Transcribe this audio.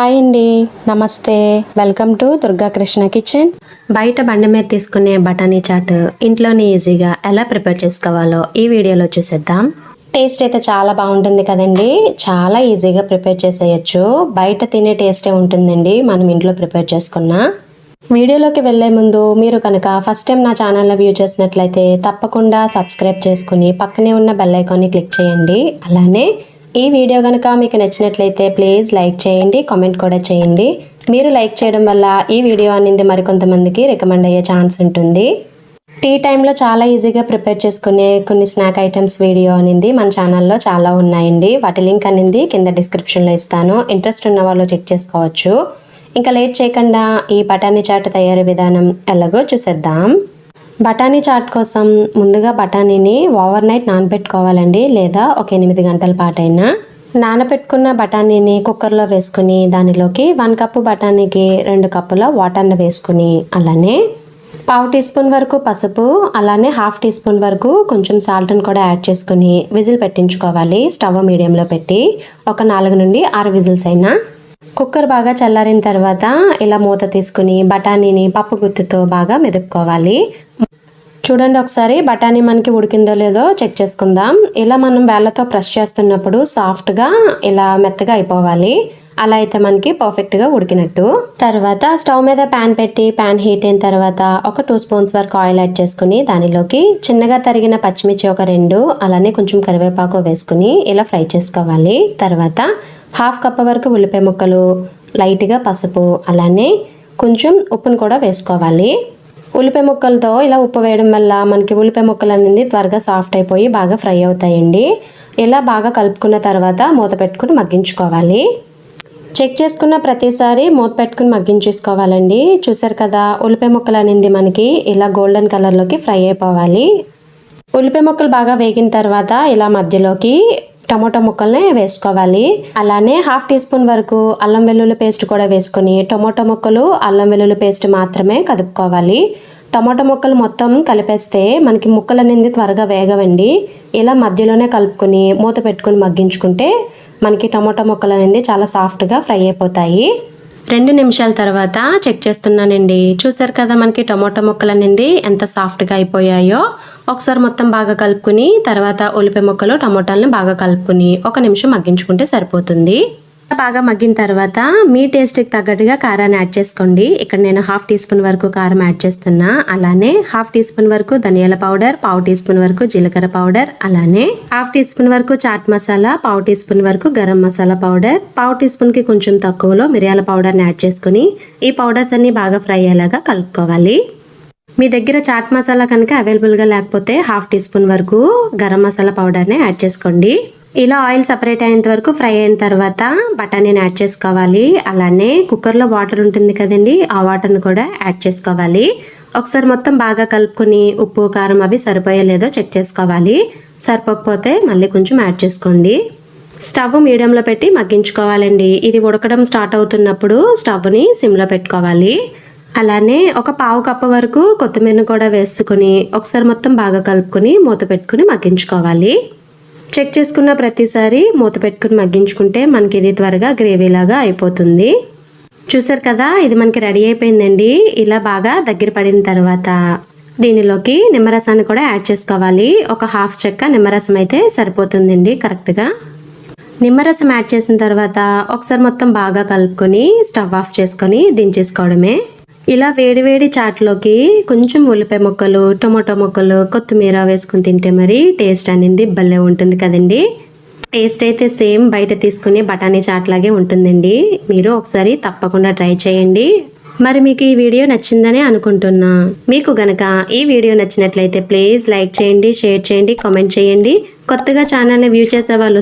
Hi అండి. నమస్తే. Welcome to Durga Krishna kitchen. బయట బండి మీద తీసుకునే బఠానీ చాట్ ఇంట్లోనే ఈజీగా ఎలా ప్రిపేర్ చేసుకోవాలో ఈ వీడియోలో చూసేద్దాం. టేస్ట్ అయితే చాలా బాగుంటుంది కదండి. చాలా ఈజీగా ప్రిపేర్ చేసేయచ్చు. బయట తినే టేస్టే ఉంటుందండి మనం ఇంట్లో ప్రిపేర్ చేసుకున్నా. వీడియోలోకి వెళ్ళే ముందు మీరు కనుక ఫస్ట్ టైం నా ఛానల్ని వ్యూ చేసినట్లయితే తప్పకుండా సబ్స్క్రైబ్ చేసుకుని పక్కనే ఉన్న బెల్ ఐకాన్ని క్లిక్ చేయండి. అలానే ఈ వీడియో కనుక మీకు నచ్చినట్లయితే ప్లీజ్ లైక్ చేయండి కామెంట్ కూడా చేయండి. మీరు లైక్ చేయడం వల్ల ఈ వీడియో అనేది మరికొంతమందికి రికమెండ్ అయ్యే ఛాన్స్ ఉంటుంది. టీ టైంలో చాలా ఈజీగా ప్రిపేర్ చేసుకునే కొన్ని స్నాక్ ఐటమ్స్ వీడియో అనేది. మన ఛానల్లో చాలా ఉన్నాయండి. వాటి లింక్ అనేది కింద డిస్క్రిప్షన్లో ఇస్తాను. ఇంట్రెస్ట్ ఉన్న వాళ్ళు చెక్ చేసుకోవచ్చు. ఇంకా లేట్ చేయకుండా ఈ బఠానీ చాట్ తయారీ విధానం ఎలాగో చూసేద్దాం. బఠానీ చాట్ కోసం ముందుగా బఠానీని ఓవర్ నైట్ నానబెట్టుకోవాలండి లేదా ఒక ఎనిమిది గంటల పాటైనా. నానబెట్టుకున్న బఠానీని కుక్కర్లో వేసుకుని దానిలోకి వన్ కప్పు బఠానీకి రెండు కప్పుల వాటర్ని వేసుకుని అలానే పావు టీ స్పూన్ వరకు పసుపు అలానే హాఫ్ టీ స్పూన్ వరకు కొంచెం సాల్ట్ని కూడా యాడ్ చేసుకుని విజిల్ పెట్టించుకోవాలి. స్టవ్ మీడియంలో పెట్టి ఒక నాలుగు నుండి ఆరు విజిల్స్ అయినా. కుక్కర్ బాగా చల్లారిన తర్వాత ఇలా మూత తీసుకుని బఠానీని పప్పు గుత్తుతో బాగా మెదుపుకోవాలి. చూడండి ఒకసారి బఠానీ మనకి ఉడికిందో లేదో చెక్ చేసుకుందాం. ఇలా మనం వేళ్ళతో ప్రెస్ చేస్తున్నప్పుడు సాఫ్ట్గా ఇలా మెత్తగా అయిపోవాలి. అలా అయితే మనకి పర్ఫెక్ట్గా ఉడికినట్టు. తర్వాత స్టవ్ మీద ప్యాన్ పెట్టి ప్యాన్ హీట్ అయిన తర్వాత ఒక టూ స్పూన్స్ వరకు ఆయిల్ యాడ్ చేసుకుని దానిలోకి చిన్నగా తరిగిన పచ్చిమిర్చి ఒక రెండు అలానే కొంచెం కరివేపాకు వేసుకుని ఇలా ఫ్రై చేసుకోవాలి. తర్వాత హాఫ్ కప్ వరకు ఉల్లిపాయ ముక్కలు లైట్గా పసుపు అలానే కొంచెం ఉప్పును కూడా వేసుకోవాలి. ఉల్లిపాయ ముక్కలతో ఇలా ఉప్పు వేయడం వల్ల మనకి ఉల్లిపాయ ముక్కలు అనేది త్వరగా సాఫ్ట్ అయిపోయి బాగా ఫ్రై అవుతాయండి. ఇలా బాగా కలుపుకున్న తర్వాత మూత పెట్టుకుని మగ్గించుకోవాలి. చెక్ చేసుకున్న ప్రతిసారి మూత పెట్టుకుని మగ్గించేసుకోవాలండి. చూసారు కదా ఉల్లిపాయ ముక్కలు అనేది మనకి ఇలా గోల్డెన్ కలర్లోకి ఫ్రై అయిపోవాలి. ఉల్లిపాయ ముక్కలు బాగా వేగిన తర్వాత ఇలా మధ్యలోకి టమోటా ముక్కల్ని వేసుకోవాలి. అలానే హాఫ్ టీ స్పూన్ వరకు అల్లం వెల్లుల్లి పేస్ట్ కూడా వేసుకొని టమోటా ముక్కలు అల్లం వెల్లుల్లి పేస్ట్ మాత్రమే కదుపుకోవాలి. టమాటా ముక్కలు మొత్తం కలిపేస్తే మనకి ముక్కలు అనేది త్వరగా వేగవండి. ఇలా మధ్యలోనే కలుపుకొని మూత పెట్టుకుని మగ్గించుకుంటే మనకి టమోటా ముక్కలు అనేది చాలా సాఫ్ట్గా ఫ్రై అయిపోతాయి. రెండు నిమిషాల తర్వాత చెక్ చేస్తున్నానండి. చూసారు కదా మనకి టమోటా ముక్కలు అనేది ఎంత సాఫ్ట్గా అయిపోయాయో. ఒకసారి మొత్తం బాగా కలుపుకుని తర్వాత ఉల్లిపాయ ముక్కలు టమోటాలను బాగా కలుపుకుని ఒక నిమిషం మగ్గించుకుంటే సరిపోతుంది. బాగా మగ్గిన తర్వాత మీ టేస్ట్కి తగ్గట్టుగా కారాన్ని యాడ్ చేసుకోండి. ఇక్కడ నేను హాఫ్ టీ స్పూన్ వరకు కారం యాడ్ చేస్తున్నా. అలానే హాఫ్ టీ స్పూన్ వరకు ధనియాల పౌడర్ పావు టీ స్పూన్ వరకు జీలకర్ర పౌడర్ అలానే హాఫ్ టీ స్పూన్ వరకు చాట్ మసాలా పావు టీ స్పూన్ వరకు గరం మసాలా పౌడర్ పావు టీ స్పూన్కి కొంచెం తక్కువలో మిరియాల పౌడర్ని యాడ్ చేసుకుని ఈ పౌడర్స్ అన్నీ బాగా ఫ్రై అయ్యేలాగా కలుపుకోవాలి. మీ దగ్గర చాట్ మసాలా కనుక అవైలబుల్గా లేకపోతే హాఫ్ టీ స్పూన్ వరకు గరం మసాలా పౌడర్ని యాడ్ చేసుకోండి. ఇలా ఆయిల్ సపరేట్ అయ్యేంత వరకు ఫ్రై అయిన తర్వాత బఠానీని యాడ్ చేసుకోవాలి. అలానే కుక్కర్లో వాటర్ ఉంటుంది కదండి ఆ వాటర్ని కూడా యాడ్ చేసుకోవాలి. ఒకసారి మొత్తం బాగా కలుపుకొని ఉప్పు కారం అవి సరిపోయలేదో చెక్ చేసుకోవాలి. సరిపోకపోతే మళ్ళీ కొంచెం యాడ్ చేసుకోండి. స్టవ్ మీడియంలో పెట్టి మగ్గించుకోవాలండి. ఇది ఉడకడం స్టార్ట్ అవుతున్నప్పుడు స్టవ్ని సిమ్లో పెట్టుకోవాలి. అలానే ఒక పావు కప్పు వరకు కొత్తిమీరను కూడా వేసుకుని ఒకసారి మొత్తం బాగా కలుపుకొని మూత పెట్టుకుని మగ్గించుకోవాలి. చెక్ చేసుకున్న ప్రతిసారి మూత పెట్టుకుని మగ్గించుకుంటే మనకి ఇది త్వరగా గ్రేవీలాగా అయిపోతుంది. చూసారు కదా ఇది మనకి రెడీ అయిపోయిందండి. ఇలా బాగా దగ్గర పడిన తర్వాత దీనిలోకి నిమ్మరసాన్ని కూడా యాడ్ చేసుకోవాలి. ఒక హాఫ్ చెక్క నిమ్మరసం అయితే సరిపోతుందండి కరెక్ట్గా. నిమ్మరసం యాడ్ చేసిన తర్వాత ఒకసారి మొత్తం బాగా కలుపుకొని స్టవ్ ఆఫ్ చేసుకొని దించేసుకోవడమే. ఇలా వేడివేడి చాట్లోకి కొంచెం ఉల్లిపాయ ముక్కలు టొమాటో ముక్కలు కొత్తిమీర వేసుకుని తింటే మరి టేస్ట్ అనేది భలే ఉంటుంది కదండి. టేస్ట్ అయితే సేమ్ బయట తీసుకునే బఠానీ చాట్ లాగే ఉంటుందండి. మీరు ఒకసారి తప్పకుండా ట్రై చేయండి. మరి మీకు ఈ వీడియో నచ్చిందనే అనుకుంటున్నా. మీకు గనక ఈ వీడియో నచ్చినట్లయితే ప్లీజ్ లైక్ చేయండి షేర్ చేయండి కామెంట్ చేయండి. కొత్తగా ఛానల్ని వ్యూ చేసే వాళ్ళు